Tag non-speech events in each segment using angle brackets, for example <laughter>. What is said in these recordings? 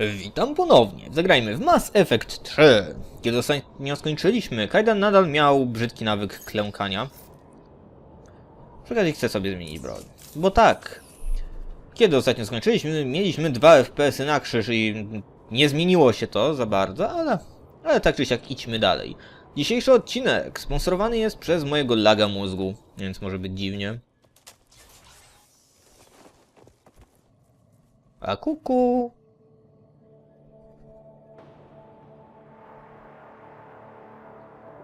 Witam ponownie. Zagrajmy w Mass Effect 3. Kiedy ostatnio skończyliśmy, Kaidan nadal miał brzydki nawyk klękania. Przy okazji chcę sobie zmienić broń. Bo tak, kiedy ostatnio skończyliśmy, mieliśmy dwa FPS-y na krzyż i nie zmieniło się to za bardzo, ale, ale tak czy siak idźmy dalej. Dzisiejszy odcinek sponsorowany jest przez mojego laga mózgu, więc może być dziwnie. A kuku.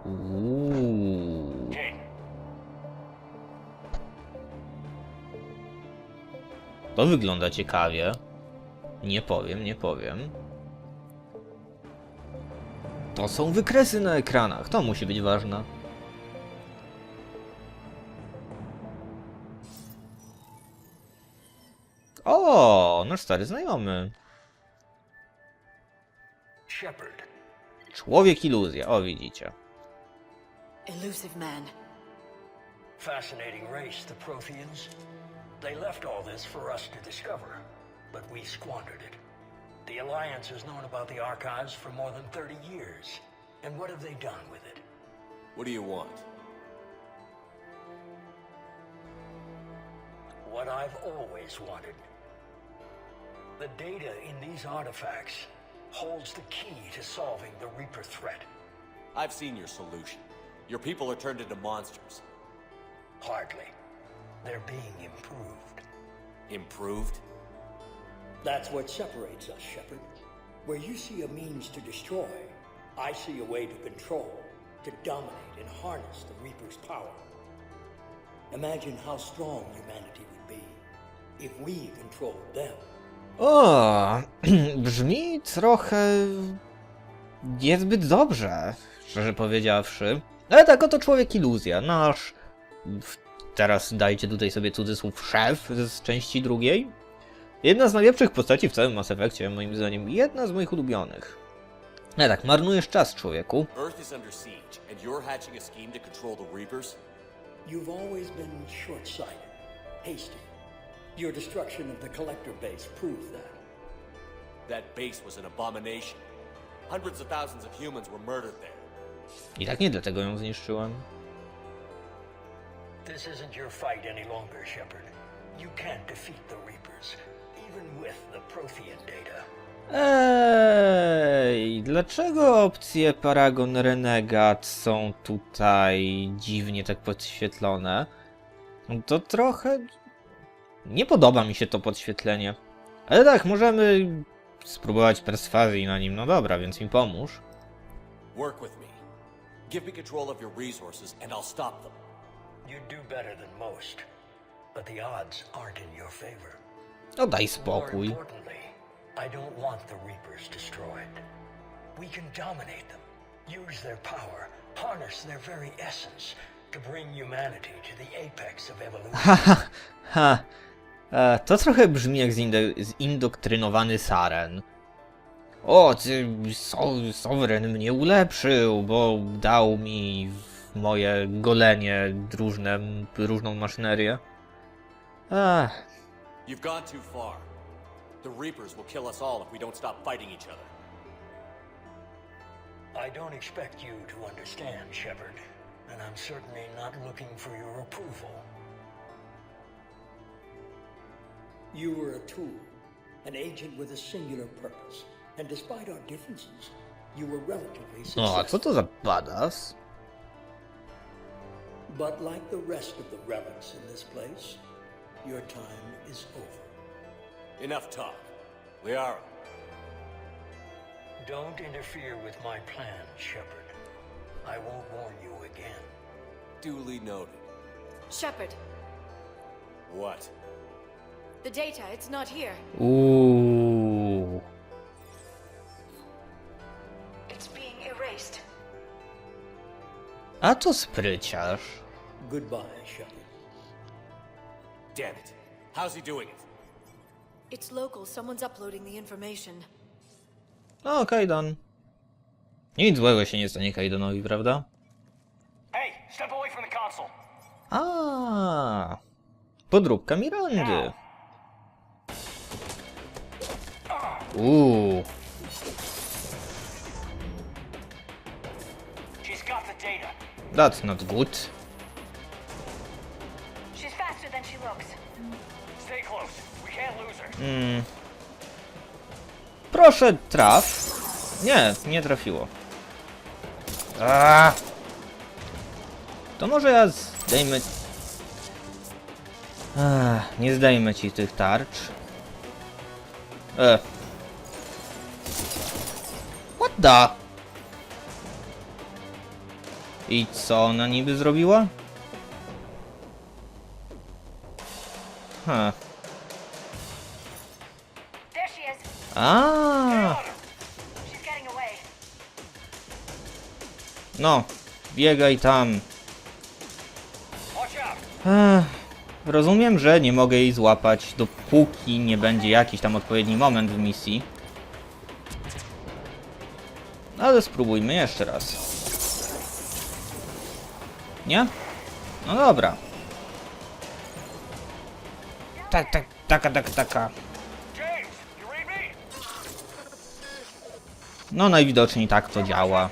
Uuu. To wygląda ciekawie. Nie powiem, nie powiem. To są wykresy na ekranach, to musi być ważne. O, nasz stary znajomy. Człowiek iluzja, o widzicie. Elusive man. Fascinating race, the Protheans. They left all this for us to discover, but we squandered it. The Alliance has known about the archives for more than 30 years. And what have they done with it? What do you want? What I've always wanted. The data in these artifacts holds the key to solving the Reaper threat. I've seen your solution. Your people are turned into monsters. Hardly. They're being improved. Improved? That's what separates us, Shepard. Where you see a means to destroy, I see a way to control, to dominate and harness the Reaper's power. Imagine how strong humanity would be if we controlled them. O, <clears throat> brzmi trochę niezbyt dobrze, szczerze powiedziawszy. Ale tak, oto człowiek iluzja, nasz, teraz dajcie tutaj sobie cudzysłów, szef z części drugiej. Jedna z najlepszych postaci w całym Mass Effectie, moim zdaniem, jedna z moich ulubionych. Ale tak, marnujesz czas, człowieku. Earth is under siege, and you're hatching a scheme to control the Reapers? You've always been short sighted, hasty. Your destruction of the Collector base proved that. That base was an abomination. Hundreds of thousands of humans were murdered there. I tak nie dlatego ją zniszczyłem. This isn't your fight any longer, Shepard. You can't defeat the Reapers, even with the Prothean data. Ej, dlaczego opcje Paragon Renegade są tutaj dziwnie tak podświetlone? No To trochę... Nie podoba mi się to podświetlenie. Ale tak, możemy spróbować perswazji na nim. No dobra, więc mi pomóż. Work with me. Give me control of your resources, and I'll stop them. You'd do better than most, but the odds aren't in your favor. No daj More spokój. importantly, I don't want the Reapers destroyed. We can dominate them, use their power, harness their very essence to bring humanity to the apex of evolution. Haha, ha. E, to trochę brzmi jak zindo- zindoktrynowany Saren. O, ty, so, Sovereign mnie ulepszył, bo dał mi w moje golenie różne, różną maszynerię. Ach, You've gone too far. The Reapers will kill us all if we don't stop fighting each other. I don't expect you to understand, Shepard, and I'm certainly not looking for your approval. You were a tool, an agent with a singular purpose, and despite our differences, you were relatively no successful. a co to za badass? But like the rest of the relics in this place, your time is over. Enough talk. Liara, Don't interfere with my plan, Shepard. I won't warn you again. duly noted. Shepard, What? the data, it's not here. Uuu. A to spryciarz. Goodbye, Shepard. Damn it. How's he doing it? It's local. Someone's uploading the information. O, Kaidan. Nic złego się nie stanie Kaidanowi, prawda? Hey, step away from the console. A, podróbka Mirandy. Uuu. That's not good. She's faster than she looks. Stay close. We can't lose her. Proszę, traf. Nie, nie trafiło. Aaaa! To może ja zdejmę... Ach, nie zdejmę ci tych tarcz. E. What the? I co ona niby zrobiła? Is. A. No, biegaj tam. Ech, rozumiem, że nie mogę jej złapać, dopóki nie będzie jakiś tam odpowiedni moment w misji. Ale spróbujmy jeszcze raz. Nie? No dobra. Tak, tak, taka, tak, taka. Me? No najwidoczniej tak to działa.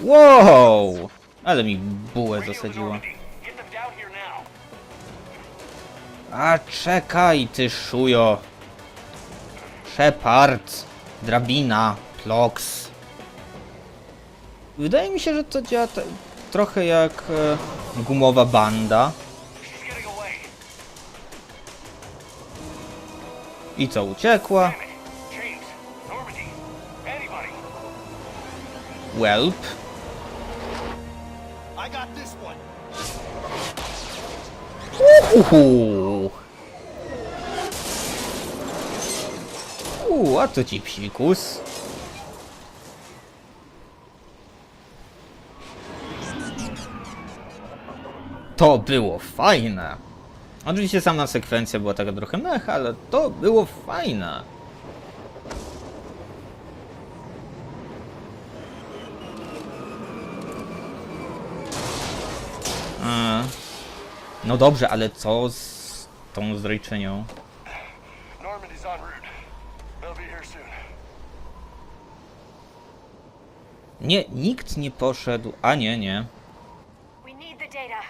Wow! Ale mi bułę zasadziła. A czekaj, ty szujo. Shepard, drabina, plox. Wydaje mi się, że to działa te, trochę jak e, gumowa banda. I co, uciekła? Welp. Uhu. U, a to ci psikus. To było fajne. Oczywiście sama sekwencja była taka trochę mech, ale to było fajne. No dobrze, ale co z tą zdrajczynią? Nie, nikt nie poszedł. A nie, nie. We need the data.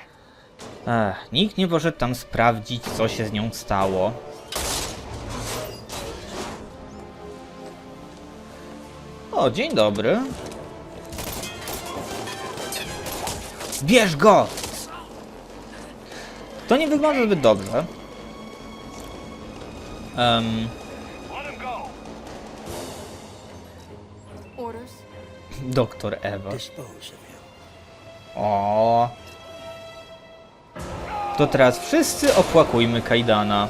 Ech, nikt nie poszedł tam sprawdzić, co się z nią stało. O, dzień dobry. Bierz go! To nie wygląda zbyt dobrze. Um, doktor Ewa. O. To teraz wszyscy opłakujmy Kajdana.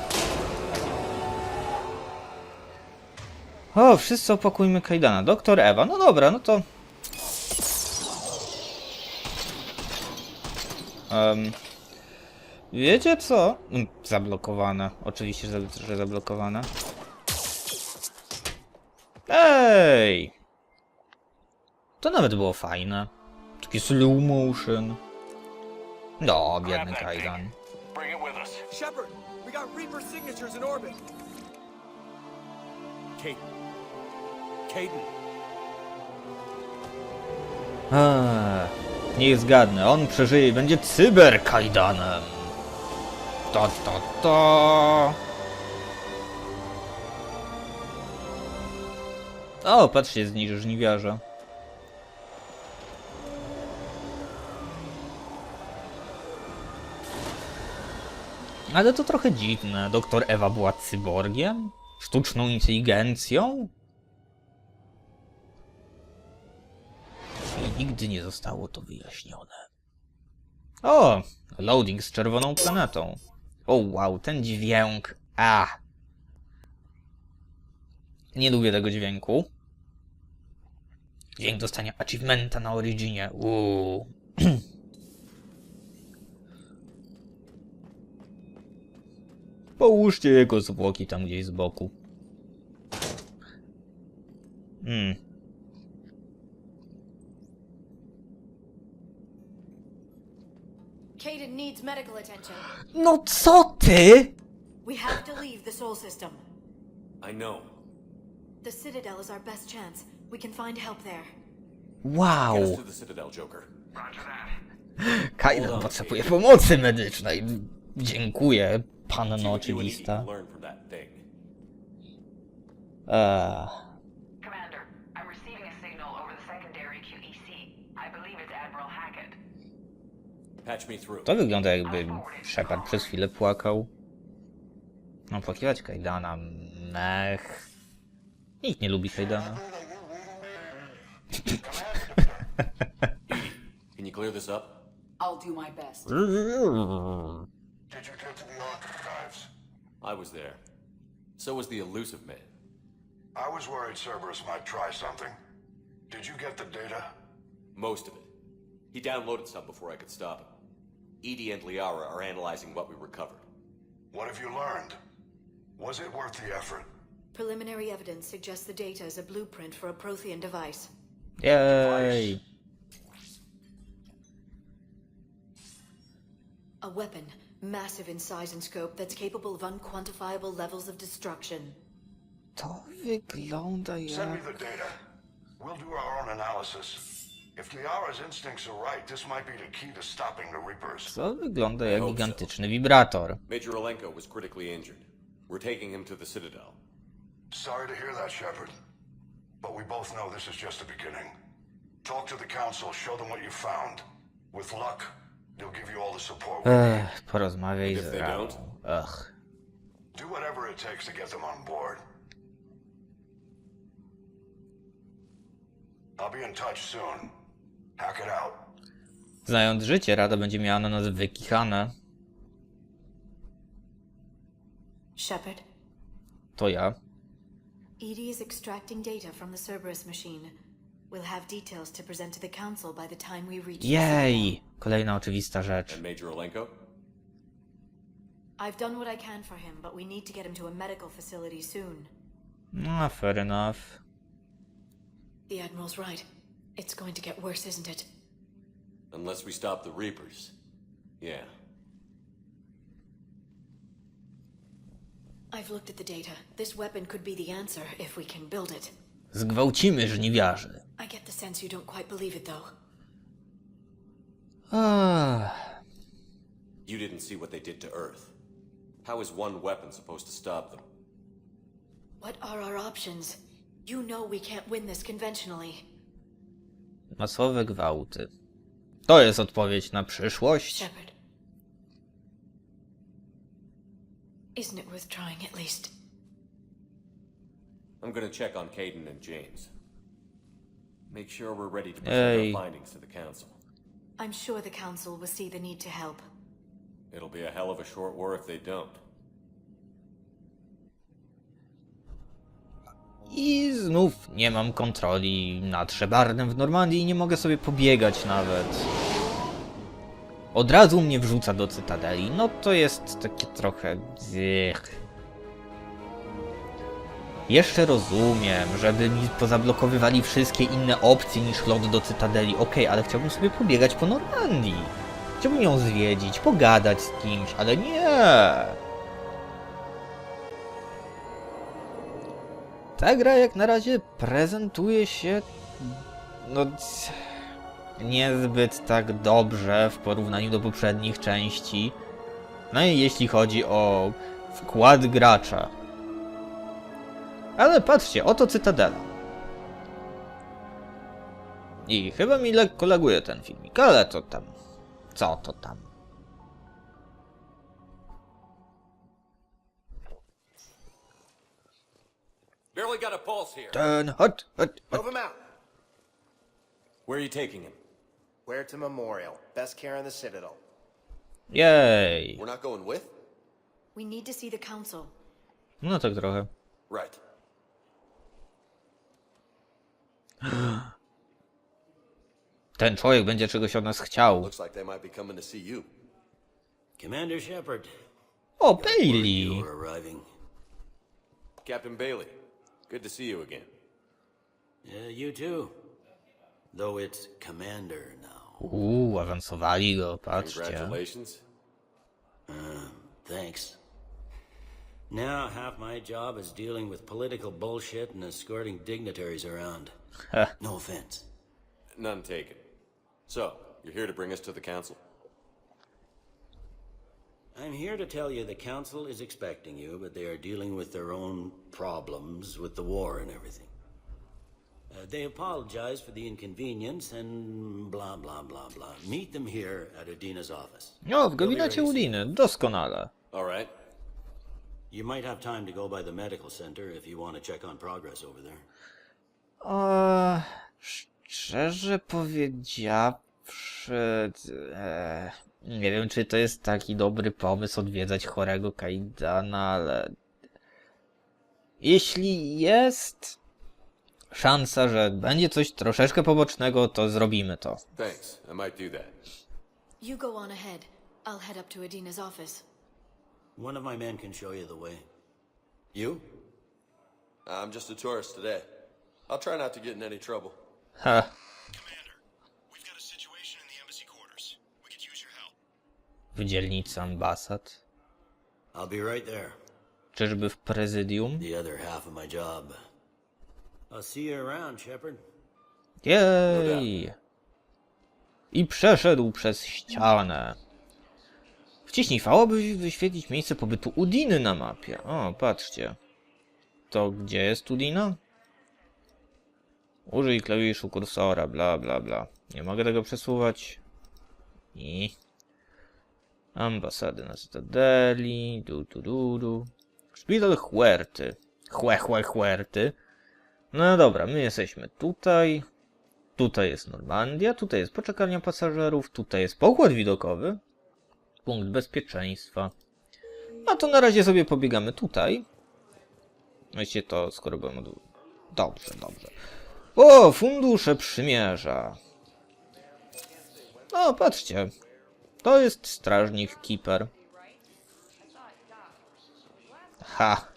O, wszyscy opłakujmy Kajdana. Doktor Ewa. No dobra, no to... Em, wiecie co? Mm, Zablokowane. Oczywiście, że zablokowane. Ej! To nawet było fajne. Taki slow motion. No, biedny Kajdan. Bring it with us. Shepard, we got Reaper signatures in orbit. Caden. Caden. Eee, niech zgadnę, on przeżyje i będzie cyber Kajdanem. To, to, to. O, patrzcie, zniży żniwiarza. Ale to trochę dziwne. Doktor Ewa była cyborgiem? Sztuczną inteligencją? I nigdy nie zostało to wyjaśnione. O! Loading z czerwoną planetą. O wow, ten dźwięk. A! Nie lubię tego dźwięku. Dźwięk dostania achievementa na Originie. Uuu. <clears throat> Połóżcie jego zwłoki tam gdzieś z boku. Hmm. Kaden needs medical attention. No co ty? We have to leave the Soul System. I know. The Citadel is our best chance. We can find help there. Get us Wow! to the Citadel, Joker. Kajdan potrzebuje pomocy medycznej. Dziękuję, panno oczywista. Eee, Commander, I'm receiving a signal over the secondary QEC. I believe it's Admiral Hackett. Patch me through. to wygląda jakby Shepard przez chwilę płakał. No, płakiwać Kajdana, mech. Nikt nie lubi Kajdana. Can you clear this up? I'll do my best. Did you get to the archives? I was there. So was the elusive man. I was worried Cerberus might try something. Did you get the data? Most of it. He downloaded some before I could stop him. Edie and Liara are analyzing what we recovered. What have you learned? Was it worth the effort? Preliminary evidence suggests the data is a blueprint for a Prothean device. Jej! A weapon, massive in size and scope, that's capable of unquantifiable levels of destruction. To wygląda Send me the data. We'll do our own analysis. If Liara's instincts are right, this might be the key to stopping the Reapers. To wygląda jak hope so. gigantyczny wibrator. Major Olenko was critically injured. We're taking him to the Citadel. Sorry to hear that, Shepard. But we both know this is just the beginning. Talk to the Council, show them what you found. With luck, they'll give you all the support we need. Ech, porozmawiaj If z they Radą. don't? Ech. Do whatever it takes to get them on board. I'll be in touch soon. Hack it out. Znając życie, Rada będzie miała na nas wykichane. Shepard, To ja. Edie is extracting data from the Cerberus machine. We'll have details to present to the Council by the time we reach the Jej! Kolejna oczywista rzecz. And Major Olenko? I've done what I can for him, but we need to get him to a medical facility soon. No, fair enough. The Admiral's right. It's going to get worse, isn't it? Unless we stop the Reapers. Yeah. I've looked at the data. This weapon could be the answer if we can build it. Zgwałcimy żniwiarzy. I get the sense you don't quite believe it, though. Ach, <sighs> You didn't see what they did to Earth. How is one weapon supposed to stop them? What are our options? You know we can't win this conventionally. masowe gwałty. To jest odpowiedź na przyszłość. Shepard. Isn't it worth trying at least? I'm gonna check on Caden and James. Make sure we're ready to present our findings to the Council. I'm sure the Council will see the need to help. It'll be a hell of a short war if they don't. I znów nie mam kontroli nad Shepardem w Normandii i nie mogę sobie pobiegać nawet. Od razu mnie wrzuca do Cytadeli. No to jest takie trochę... Ech. Jeszcze rozumiem, żeby mi pozablokowywali wszystkie inne opcje niż lot do Cytadeli. Okej, ale chciałbym sobie pobiegać po Normandii. Chciałbym ją zwiedzić, pogadać z kimś, ale nie. Ta gra jak na razie prezentuje się no niezbyt tak dobrze w porównaniu do poprzednich części. No i jeśli chodzi o wkład gracza. Ale patrzcie, oto Cytadela. I chyba mi lekko laguje ten filmik, ale to tam. Co to tam? Barely got a pulse here. Ten hot, hot, hot. Move him out. Where are you taking him? Where to Memorial. Best care in the Citadel. Jej. We're not going with? We need to see the Council. No tak trochę. Right. <gasps> Ten człowiek będzie czegoś od nas chciał. Looks like they might be coming to see you. Commander Shepard, O, Bailey! you're arriving. Captain Bailey, good to see you again. Yeah, you too. Though it's Commander now. Uuu, awansowali go, patrzcie. Congratulations. Uh, thanks. Now, half my job is dealing with political bullshit and escorting dignitaries around. no offense. None taken. So, you're here to bring us to the council? I'm here to tell you the council is expecting you, but they are dealing with their own problems with the war and everything. Uh, they apologize for the inconvenience and blah, blah, blah, blah. Meet them here at Adina's office. O, w gabinecie Udiny, doskonale. All right. You might have time to go by the medical center if you want to check on progress over there. O, szczerze powiedziawszy, e, nie wiem, czy to jest taki dobry pomysł odwiedzać chorego Kaidana, ale jeśli jest szansa, że będzie coś troszeczkę pobocznego, to zrobimy to. Thanks. I might do that. You go on ahead. I'll head up to Adina's office. One of my men can show you the way. You? I'm just a tourist today. I'll try not to get in any trouble. Huh. Commander, we've got a situation in the embassy quarters. We could use your help. w dzielnicy ambasad. I'll be right there. Czyżby w prezydium? The other half of my job. I'll see you around, Shepard. Jej! I przeszedł przez ścianę. Wciśnij V, wyświetlić miejsce pobytu Udiny na mapie. O, patrzcie. To gdzie jest Udina? Użyj klawiszu kursora, bla bla bla. Nie mogę tego przesuwać. I... Ambasady na Cytadeli, du du du du. Szpital Huerty. Chłe, chłe, Huerty. No dobra, my jesteśmy tutaj. Tutaj jest Normandia, tutaj jest poczekalnia pasażerów, tutaj jest pokład widokowy. Punkt bezpieczeństwa. A to na razie sobie pobiegamy tutaj. Właściwie to skoro byłem od... Dobrze, dobrze. O, fundusze przymierza. O, patrzcie. To jest strażnik Keeper. Ha.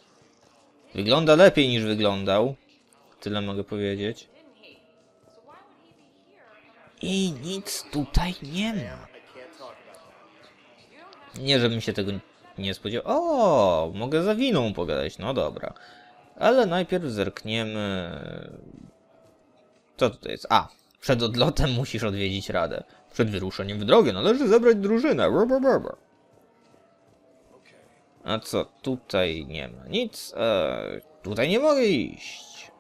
Wygląda lepiej niż wyglądał. Tyle mogę powiedzieć. I nic tutaj nie ma. Nie, żebym się tego nie spodziewał. O, mogę za winą pogadać. No dobra. Ale najpierw zerkniemy. Co tutaj jest? A, przed odlotem musisz odwiedzić radę. Przed wyruszeniem w drogę należy zebrać drużynę. A co, tutaj nie ma nic. Eee, tutaj nie mogę iść.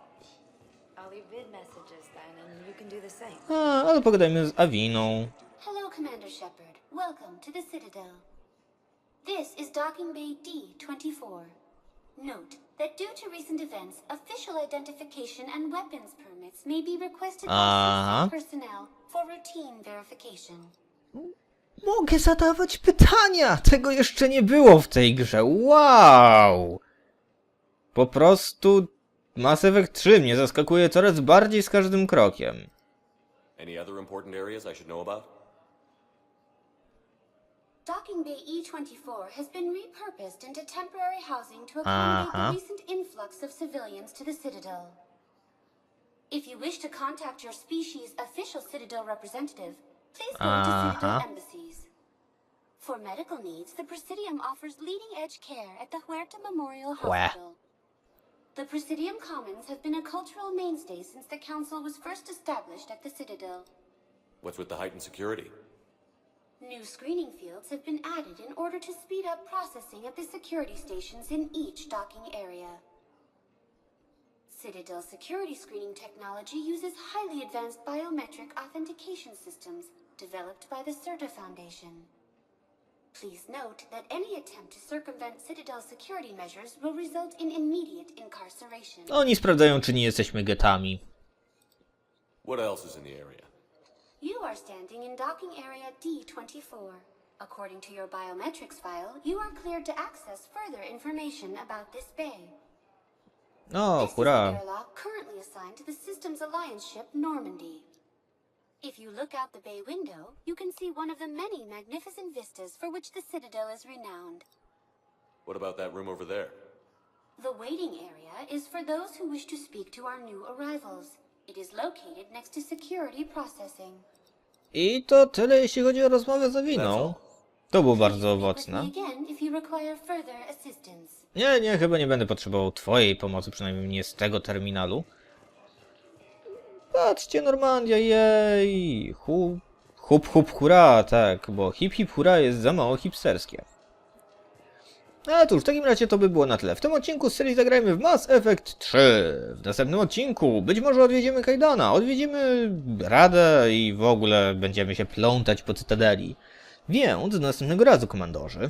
A, ale pogadajmy z Awiną. Hello, Commander Shepard. Welcome to the Citadel. This is Docking Bay D-24. Note that due to recent events, official identification and weapons permits may be requested by personnel for routine verification. Mogę zadawać pytania! Tego jeszcze nie było w tej grze. Wow! Po prostu Mass Effect 3 mnie zaskakuje coraz bardziej z każdym krokiem. Any other important areas I should know about? Docking Bay E-24 has been repurposed into temporary housing to accommodate Uh-huh. the recent influx of civilians to the Citadel. If you wish to contact your species' official Citadel representative, please go to Citadel Uh-huh. embassies. For medical needs, the Presidium offers leading-edge care at the Huerta Memorial Hue. Hospital. The Presidium Commons have been a cultural mainstay since the Council was first established at the Citadel. What's with the heightened security? New screening fields have been added in order to speed up processing at the security stations in each docking area. Citadel security screening technology uses highly advanced biometric authentication systems developed by the CERTA Foundation. Please note that any attempt to circumvent Citadel security measures will result in immediate incarceration. Oni sprawdzają, czy nie jesteśmy getami. What else is in the area? You are standing in docking area D24. According to your biometrics file, you are cleared to access further information about this bay. O, this is the airlock currently assigned to the Systems Alliance ship Normandy. If you look out the bay window, you can see one of the many magnificent vistas for which the Citadel is renowned. What about that room over there? The waiting area is for those who wish to speak to our new arrivals. It is located next to security processing. I to tyle, jeśli chodzi o rozmowę z Awiną. all. To było bardzo owocne. me again if you require further assistance. Nie, nie, chyba nie będę potrzebował twojej pomocy, przynajmniej nie z tego terminalu. Patrzcie, Normandia, jej! Hu, hup, hup, hura, tak, bo hip, hip, hura jest za mało hipsterskie. A cóż, w takim razie to by było na tyle. W tym odcinku z serii zagrajmy w Mass Effect 3. W następnym odcinku być może odwiedzimy Kajdana, odwiedzimy Radę i w ogóle będziemy się plątać po Cytadeli. Więc do następnego razu, komandorzy.